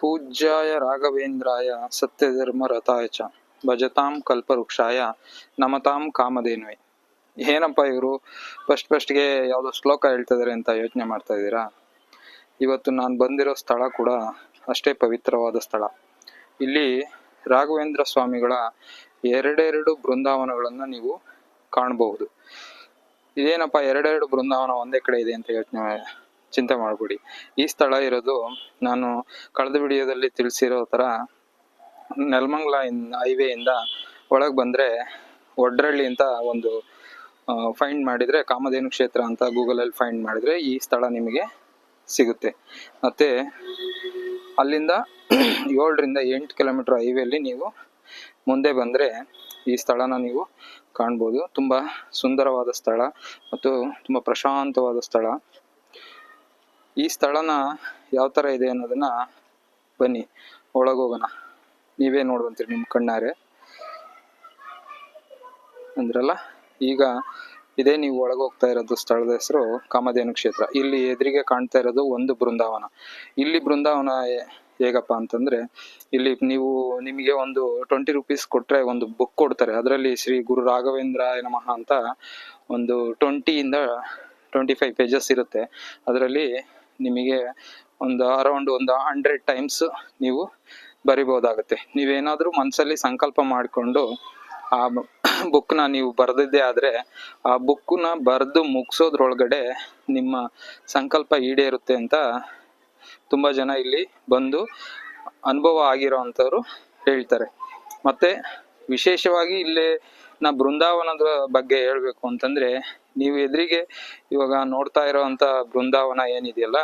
ಪೂಜ್ಯಾಯ ರಾಘವೇಂದ್ರಾಯ ಸತ್ಯಧರ್ಮ ರಥಾಯ ಚ ಭಜತಾಂ ಕಲ್ಪವೃಕ್ಷಾಯ ನಮತಾಂ ಕಾಮಧೇನ್ವಿ. ಏನಪ್ಪ ಇವರು? ಫಸ್ಟ್ ಫಸ್ಟ್ಗೆ ಯಾವುದೋ ಶ್ಲೋಕ ಹೇಳ್ತಿದ್ದಾರೆ ಅಂತ ಯೋಚನೆ ಮಾಡ್ತಾ ಇದ್ದೀರಾ? ಇವತ್ತು ನಾನು ಬಂದಿರೋ ಸ್ಥಳ ಕೂಡ ಅಷ್ಟೇ ಪವಿತ್ರವಾದ ಸ್ಥಳ. ಇಲ್ಲಿ ರಾಘವೇಂದ್ರ ಸ್ವಾಮಿಗಳ ಎರಡೆರಡು ಬೃಂದಾವನಗಳನ್ನು ನೀವು ಕಾಣಬಹುದು. ಇದೇನಪ್ಪ ಎರಡೆರಡು ಬೃಂದಾವನ ಒಂದೇ ಕಡೆ ಇದೆ ಅಂತ ಯೋಚನೆ ಚಿಂತೆ ಮಾಡಬೇಡಿ. ಈ ಸ್ಥಳ ಇರೋದು ನಾನು ಕಳೆದ ವಿಡಿಯೋದಲ್ಲಿ ತಿಳಿಸಿರೋ ಥರ ನೆಲಮಂಗ್ಲ ಹೈವೇಯಿಂದ ಒಳಗೆ ಬಂದರೆ ಒಡ್ರಳ್ಳಿ ಅಂತ ಒಂದು ಫೈಂಡ್ ಮಾಡಿದರೆ ಕಾಮಧೇನು ಕ್ಷೇತ್ರ ಅಂತ ಗೂಗಲಲ್ಲಿ ಫೈಂಡ್ ಮಾಡಿದರೆ ಈ ಸ್ಥಳ ನಿಮಗೆ ಸಿಗುತ್ತೆ. ಮತ್ತು ಅಲ್ಲಿಂದ ಏಳರಿಂದ ಎಂಟು ಕಿಲೋಮೀಟ್ರ್ ಹೈವೇಲಿ ನೀವು ಮುಂದೆ ಬಂದರೆ ಈ ಸ್ಥಳನ ನೀವು ಕಾಣ್ಬೋದು. ತುಂಬ ಸುಂದರವಾದ ಸ್ಥಳ ಮತ್ತು ತುಂಬ ಪ್ರಶಾಂತವಾದ ಸ್ಥಳ. ಈ ಸ್ಥಳನ ಯಾವ ಥರ ಇದೆ ಅನ್ನೋದನ್ನ ಬನ್ನಿ, ಒಳಗೋಗೋಣ. ನೀವೇ ನೋಡುವಂತೀರಿ ನಿಮ್ಮ ಕಣ್ಣಾರೆ. ಅಂದ್ರಲ್ಲ, ಈಗ ಇದೇ ನೀವು ಒಳಗೆ ಹೋಗ್ತಾ ಇರೋದು ಸ್ಥಳದ ಹೆಸರು ಕಾಮಧೇನು ಕ್ಷೇತ್ರ. ಇಲ್ಲಿ ಎದುರಿಗೆ ಕಾಣ್ತಾ ಇರೋದು ಒಂದು ಬೃಂದಾವನ. ಇಲ್ಲಿ ಬೃಂದಾವನ ಹೇಗಪ್ಪ ಅಂತಂದ್ರೆ, ಇಲ್ಲಿ ನೀವು ನಿಮಗೆ ಒಂದು ಟ್ವೆಂಟಿ ರುಪೀಸ್ ಕೊಟ್ರೆ ಒಂದು ಬುಕ್ ಕೊಡ್ತಾರೆ. ಅದರಲ್ಲಿ ಶ್ರೀ ಗುರು ರಾಘವೇಂದ್ರ ನಮಃ ಅಂತ ಒಂದು ಟ್ವೆಂಟಿಯಿಂದ ಟ್ವೆಂಟಿ ಫೈವ್ ಪೇಜಸ್ ಇರುತ್ತೆ. ಅದರಲ್ಲಿ ನಿಮಗೆ ಒಂದು ಅರೌಂಡ್ ಒಂದು ಹಂಡ್ರೆಡ್ ಟೈಮ್ಸ್ ನೀವು ಬರಿಬೋದಾಗುತ್ತೆ. ನೀವೇನಾದರೂ ಮನಸ್ಸಲ್ಲಿ ಸಂಕಲ್ಪ ಮಾಡಿಕೊಂಡು ಆ ಬುಕ್ನ ನೀವು ಬರೆದಿದ್ದೇ ಆದರೆ ಆ ಬುಕ್ಕನ್ನ ಬರೆದು ಮುಗಿಸೋದ್ರೊಳಗಡೆ ನಿಮ್ಮ ಸಂಕಲ್ಪ ಈಡೇರುತ್ತೆ ಅಂತ ತುಂಬ ಜನ ಇಲ್ಲಿ ಬಂದು ಅನುಭವ ಆಗಿರೋ ಅಂಥವ್ರು ಹೇಳ್ತಾರೆ. ಮತ್ತೆ ವಿಶೇಷವಾಗಿ ಇಲ್ಲಿ ನಾ ಬೃಂದಾವನದ ಬಗ್ಗೆ ಹೇಳಬೇಕು ಅಂತಂದ್ರೆ, ನೀವು ಎದುರಿಗೆ ಇವಾಗ ನೋಡ್ತಾ ಇರೋವಂಥ ಬೃಂದಾವನ ಏನಿದೆಯಲ್ಲ,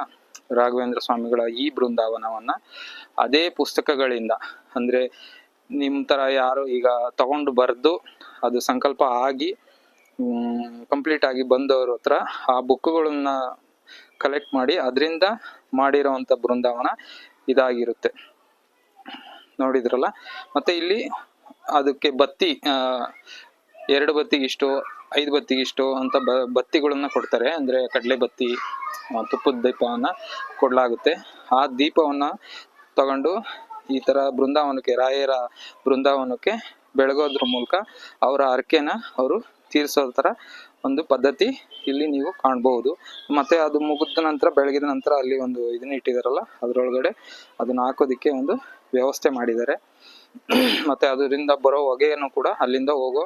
ರಾಘವೇಂದ್ರ ಸ್ವಾಮಿಗಳ ಈ ಬೃಂದಾವನವನ್ನ, ಅದೇ ಪುಸ್ತಕಗಳಿಂದ, ಅಂದ್ರೆ ನಿಮ್ಮ ತರ ಯಾರು ಈಗ ತಗೊಂಡು ಬರೆದು ಅದು ಸಂಕಲ್ಪ ಆಗಿ ಕಂಪ್ಲೀಟ್ ಆಗಿ ಬಂದವ್ರ ಹತ್ರ ಆ ಬುಕ್ಗಳನ್ನ ಕಲೆಕ್ಟ್ ಮಾಡಿ ಅದರಿಂದ ಮಾಡಿರೋವಂಥ ಬೃಂದಾವನ ಇದಾಗಿರುತ್ತೆ. ನೋಡಿದ್ರಲ್ಲ? ಮತ್ತೆ ಇಲ್ಲಿ ಅದಕ್ಕೆ ಬತ್ತಿ ಆ, ಬತ್ತಿಗೆ ಇಷ್ಟು ಐದು ಬತ್ತಿಗೆ ಇಷ್ಟು ಅಂತ ಬ ಬತ್ತಿಗಳನ್ನ ಕೊಡ್ತಾರೆ. ಅಂದ್ರೆ ಕಡಲೆ ಬತ್ತಿ ತುಪ್ಪದ ದೀಪವನ್ನ ಕೊಡಲಾಗುತ್ತೆ. ಆ ದೀಪವನ್ನ ತಗೊಂಡು ಈ ತರ ಬೃಂದಾವನಕ್ಕೆ ರಾಯರ ಬೃಂದಾವನಕ್ಕೆ ಬೆಳಗೋದ್ರ ಮೂಲಕ ಅವರ ಹರಕೆನ ಅವರು ತೀರಿಸೋ ಥರ ಒಂದು ಪದ್ಧತಿ ಇಲ್ಲಿ ನೀವು ಕಾಣಬಹುದು ಮತ್ತೆ ಅದು ಮುಗಿದ ನಂತರ ಬೆಳಗಿದ ನಂತರ ಅಲ್ಲಿ ಒಂದು ಇದನ್ನ ಇಟ್ಟಿದಾರಲ್ಲ ಅದರೊಳಗಡೆ ಅದನ್ನ ಹಾಕೋದಿಕ್ಕೆ ಒಂದು ವ್ಯವಸ್ಥೆ ಮಾಡಿದ್ದಾರೆ. ಮತ್ತೆ ಅದರಿಂದ ಬರೋ ಹೊಗೆಯನ್ನು ಕೂಡ ಅಲ್ಲಿಂದ ಹೋಗೋ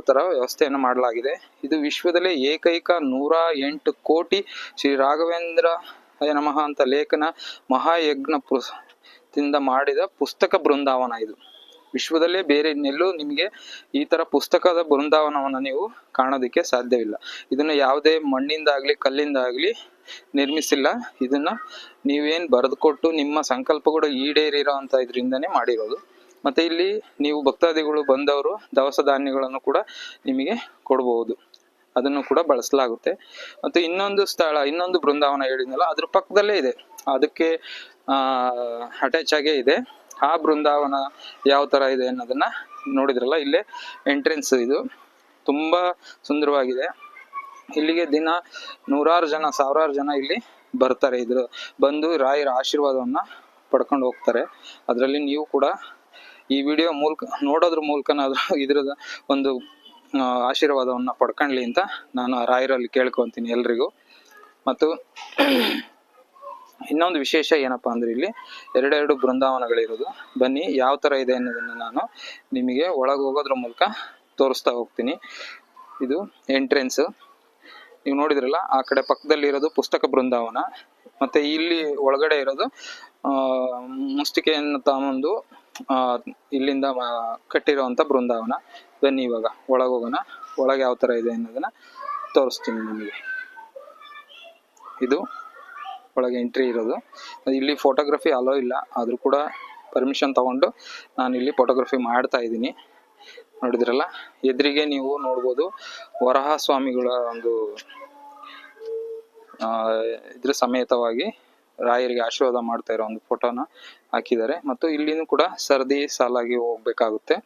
ತರ ವ್ಯವಸ್ಥೆಯನ್ನು ಮಾಡಲಾಗಿದೆ. ಇದು ವಿಶ್ವದಲ್ಲೇ ಏಕೈಕ ನೂರ ಎಂಟು ಕೋಟಿ ಶ್ರೀ ರಾಘವೇಂದ್ರ ನಮಃ ಅಂತ ಲೇಖನ ಮಹಾಯಜ್ಞ ಮಾಡಿದ ಪುಸ್ತಕ ಬೃಂದಾವನ ಇದು. ವಿಶ್ವದಲ್ಲೇ ಬೇರೆ ಇನ್ನೆಲ್ಲೂ ನಿಮಗೆ ಈ ತರ ಪುಸ್ತಕದ ಬೃಂದಾವನವನ್ನು ನೀವು ಕಾಣೋದಕ್ಕೆ ಸಾಧ್ಯವಿಲ್ಲ. ಇದನ್ನ ಯಾವುದೇ ಮಣ್ಣಿಂದಾಗ್ಲಿ, ಕಲ್ಲಿಂದಾಗ್ಲಿ ನಿರ್ಮಿಸಿಲ್ಲ. ಇದನ್ನ ನೀವೇನ್ ಬರೆದುಕೊಟ್ಟು ನಿಮ್ಮ ಸಂಕಲ್ಪಗಳು ಈಡೇರಿರೋ ಅಂತ ಇದರಿಂದನೇ ಮಾಡಿರೋದು. ಮತ್ತೆ ಇಲ್ಲಿ ನೀವು ಭಕ್ತಾದಿಗಳು ಬಂದವರು ದವಸ ಧಾನ್ಯಗಳನ್ನು ಕೂಡ ನಿಮಗೆ ಕೊಡಬಹುದು ಅದನ್ನು ಕೂಡ ಬಳಸಲಾಗುತ್ತೆ. ಮತ್ತು ಇನ್ನೊಂದು ಸ್ಥಳ, ಇನ್ನೊಂದು ಬೃಂದಾವನ ಹೇಳಿದ್ನಲ್ಲ, ಅದ್ರ ಪಕ್ಕದಲ್ಲೇ ಇದೆ. ಅದಕ್ಕೆ ಅಟ್ಯಾಚ್ ಆಗೇ ಇದೆ. ಆ ಬೃಂದಾವನ ಯಾವ ತರ ಇದೆ ಅನ್ನೋದನ್ನ ನೋಡಿದ್ರಲ್ಲ, ಇಲ್ಲೇ ಎಂಟ್ರೆನ್ಸ್ ಇದು. ತುಂಬಾ ಸುಂದರವಾಗಿದೆ. ಇಲ್ಲಿಗೆ ದಿನ ನೂರಾರು ಜನ, ಸಾವಿರಾರು ಜನ ಇಲ್ಲಿ ಬರ್ತಾರೆ. ಇದ್ರ, ಬಂದು ರಾಯರ ಆಶೀರ್ವಾದವನ್ನ ಪಡ್ಕೊಂಡು ಹೋಗ್ತಾರೆ. ಅದರಲ್ಲಿ ನೀವು ಕೂಡ ಈ ವಿಡಿಯೋ ಮೂಲಕ ನೋಡೋದ್ರ ಮೂಲಕನಾದ್ರೂ ಇದ್ರದ ಒಂದು ಆಶೀರ್ವಾದವನ್ನು ಪಡ್ಕೊಳ್ಳಿ ಅಂತ ನಾನು ರಾಯರಲ್ಲಿ ಕೇಳ್ಕೊಂತೀನಿ ಎಲ್ರಿಗೂ. ಮತ್ತು ಇನ್ನೊಂದು ವಿಶೇಷ ಏನಪ್ಪಾ ಅಂದ್ರೆ ಇಲ್ಲಿ ಎರಡೆರಡು ಬೃಂದಾವನಗಳಿರೋದು. ಬನ್ನಿ ಯಾವ ತರ ಇದೆ ಅನ್ನೋದನ್ನ ನಾನು ನಿಮಗೆ ಒಳಗೆ ಹೋಗೋದ್ರ ಮೂಲಕ ತೋರಿಸ್ತಾ ಹೋಗ್ತೀನಿ. ಇದು ಎಂಟ್ರೆನ್ಸ್. ನೀವು ನೋಡಿದ್ರಲ್ಲ, ಆ ಕಡೆ ಪಕ್ಕದಲ್ಲಿ ಇರೋದು ಪುಸ್ತಕ ಬೃಂದಾವನ. ಮತ್ತೆ ಇಲ್ಲಿ ಒಳಗಡೆ ಇರೋದು ಮುಸ್ತಿಕೆಯನ್ನು ಆ ಇಲ್ಲಿಂದ ಕಟ್ಟಿರೋವಂಥ ಬೃಂದಾವನ. ಬನ್ನಿ ಇವಾಗ, ಒಳಗೆ ಹೋಗೋಣ. ಒಳಗೆ ಯಾವ ತರ ಇದೆ ಅನ್ನೋದನ್ನ ತೋರಿಸ್ತೀನಿ ನಿಮಗೆ. ಇದು ಒಳಗೆ ಎಂಟ್ರಿ ಇರೋದು. ಇಲ್ಲಿ ಫೋಟೋಗ್ರಫಿ ಅಲೋ ಇಲ್ಲ. ಆದರೂ ಕೂಡ ಪರ್ಮಿಷನ್ ತಗೊಂಡು ನಾನು ಇಲ್ಲಿ ಫೋಟೋಗ್ರಫಿ ಮಾಡ್ತಾ ಇದ್ದೀನಿ. ನೋಡಿದ್ರಲ್ಲ? ಎದುರಿಗೆ ನೀವು ನೋಡ್ಬೋದು ವರಹ ಸ್ವಾಮಿಗಳ ಒಂದು ಇದ್ರ ಸಮೇತವಾಗಿ ರಾಯರಿಗೆ ಆಶೀರ್ವಾದ ಮಾಡ್ತಾ ಇರೋ ಒಂದು ಫೋಟೋನ ಹಾಕಿದ್ದಾರೆ. ಮತ್ತು ಇಲ್ಲಿನೂ ಕೂಡ ಸರದಿ ಸಾಲಾಗಿ ಹೋಗ್ಬೇಕಾಗುತ್ತೆ.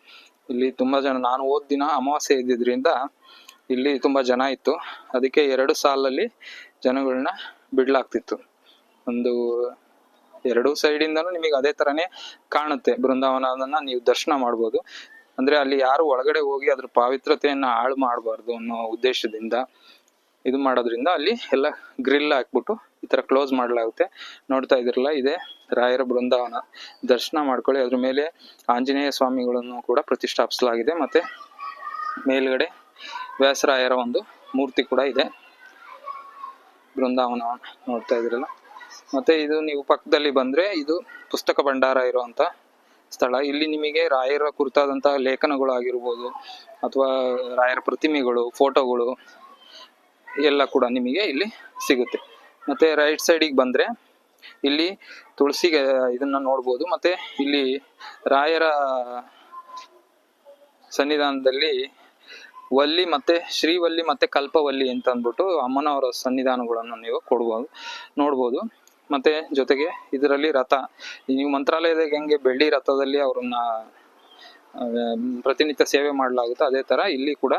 ಇಲ್ಲಿ ತುಂಬಾ ಜನ, ನಾನು ಓದ್ ದಿನ ಅಮಾವಾಸ್ಯೆ ಇದ್ದಿದ್ರಿಂದ ಇಲ್ಲಿ ತುಂಬಾ ಜನ ಇತ್ತು. ಅದಕ್ಕೆ ಎರಡು ಸಾಲಲ್ಲಿ ಜನಗಳನ್ನ ಬಿಡ್ಲಾಗ್ತಿತ್ತು. ಒಂದು ಎರಡು ಸೈಡ್ ಇಂದನೂ ನಿಮಗೆ ಅದೇ ತರನೇ ಕಾಣುತ್ತೆ. ಬೃಂದಾವನವನ್ನ ನೀವು ದರ್ಶನ ಮಾಡ್ಬೋದು. ಅಂದ್ರೆ ಅಲ್ಲಿ ಯಾರು ಒಳಗಡೆ ಹೋಗಿ ಅದ್ರ ಪಾವಿತ್ರತೆಯನ್ನ ಹಾಳು ಮಾಡಬಾರ್ದು ಅನ್ನೋ ಉದ್ದೇಶದಿಂದ, ಇದು ಮಾಡೋದ್ರಿಂದ ಅಲ್ಲಿ ಎಲ್ಲ ಗ್ರಿಲ್ ಹಾಕ್ಬಿಟ್ಟು ಈ ತರ ಕ್ಲೋಸ್ ಮಾಡಲಾಗುತ್ತೆ. ನೋಡ್ತಾ ಇದಿರಲ್ಲ ಇದೆ ರಾಯರ ಬೃಂದಾವನ. ದರ್ಶನ ಮಾಡ್ಕೊಳ್ಳಿ. ಅದ್ರ ಮೇಲೆ ಆಂಜನೇಯ ಸ್ವಾಮಿಗಳನ್ನು ಕೂಡ ಪ್ರತಿಷ್ಠಾಪಿಸಲಾಗಿದೆ. ಮತ್ತೆ ಮೇಲ್ಗಡೆ ವ್ಯಾಸರಾಯರ ಒಂದು ಮೂರ್ತಿ ಕೂಡ ಇದೆ. ಬೃಂದಾವನ ನೋಡ್ತಾ ಇದ್ರಲ್ಲ ಮತ್ತೆ ಇದು ನೀವು ಪಕ್ಕದಲ್ಲಿ ಬಂದ್ರೆ ಇದು ಪುಸ್ತಕ ಭಂಡಾರ ಇರುವಂತ ಸ್ಥಳ. ಇಲ್ಲಿ ನಿಮಗೆ ರಾಯರ ಕುರಿತಾದಂತಹ ಲೇಖನಗಳು ಆಗಿರ್ಬೋದು ಅಥವಾ ರಾಯರ ಪ್ರತಿಮೆಗಳು, ಫೋಟೋಗಳು ಎಲ್ಲ ಕೂಡ ನಿಮಗೆ ಇಲ್ಲಿ ಸಿಗುತ್ತೆ. ಮತ್ತೆ ರೈಟ್ ಸೈಡಿಗೆ ಬಂದ್ರೆ ಇಲ್ಲಿ ತುಳಸಿಗೆ ಇದನ್ನ ನೋಡ್ಬೋದು. ಮತ್ತೆ ಇಲ್ಲಿ ರಾಯರ ಸನ್ನಿಧಾನದಲ್ಲಿ ವಲ್ಲಿ ಮತ್ತೆ ಶ್ರೀವಲ್ಲಿ ಮತ್ತೆ ಕಲ್ಪವಲ್ಲಿ ಅಂತ ಅಂದ್ಬಿಟ್ಟು ಅಮ್ಮನವರ ಸನ್ನಿಧಾನಗಳನ್ನು ನೀವು ಕೊಡ್ಬೋದು, ನೋಡ್ಬೋದು. ಮತ್ತೆ ಜೊತೆಗೆ ಇದರಲ್ಲಿ ರಥ. ನೀವು ಮಂತ್ರಾಲಯದ ಹೆಂಗೆ ಬೆಳ್ಳಿ ರಥದಲ್ಲಿ ಅವ್ರನ್ನ ಪ್ರತಿನಿತ್ಯ ಸೇವೆ ಮಾಡಲಾಗುತ್ತೆ ಅದೇ ತರ ಇಲ್ಲಿ ಕೂಡ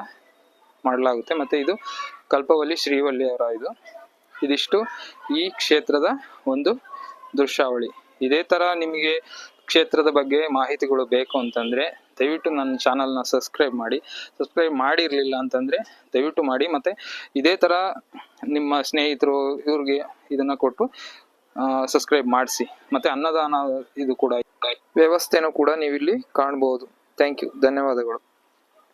ಮಾಡಲಾಗುತ್ತೆ. ಮತ್ತೆ ಇದು ಕಲ್ಪವಲ್ಲಿ ಶ್ರೀವಲ್ಲಿ ಅವರ ಇದು. ಇದಿಷ್ಟು ಈ ಕ್ಷೇತ್ರದ ಒಂದು ದೃಶ್ಯಾವಳಿ. ಇದೇ ತರ ನಿಮಗೆ ಕ್ಷೇತ್ರದ ಬಗ್ಗೆ ಮಾಹಿತಿಗಳು ಬೇಕು ಅಂತಂದ್ರೆ ದಯವಿಟ್ಟು ನನ್ನ ಚಾನಲ್ನ ಸಬ್ಸ್ಕ್ರೈಬ್ ಮಾಡಿ. ಸಬ್ಸ್ಕ್ರೈಬ್ ಮಾಡಿರಲಿಲ್ಲ ಅಂತಂದ್ರೆ ದಯವಿಟ್ಟು ಮಾಡಿ. ಮತ್ತೆ ಇದೇ ತರ ನಿಮ್ಮ ಸ್ನೇಹಿತರು ಇವ್ರಿಗೆ ಇದನ್ನ ಕೊಟ್ಟು ಸಬ್ಸ್ಕ್ರೈಬ್ ಮಾಡಿಸಿ. ಮತ್ತೆ ಅನ್ನದಾನ ಇದು ಕೂಡ ವ್ಯವಸ್ಥೆನೂ ಕೂಡ ನೀವಿಲ್ಲಿ ಕಾಣ್ಬೋದು. ಥ್ಯಾಂಕ್ ಯು ಧನ್ಯವಾದಗಳು.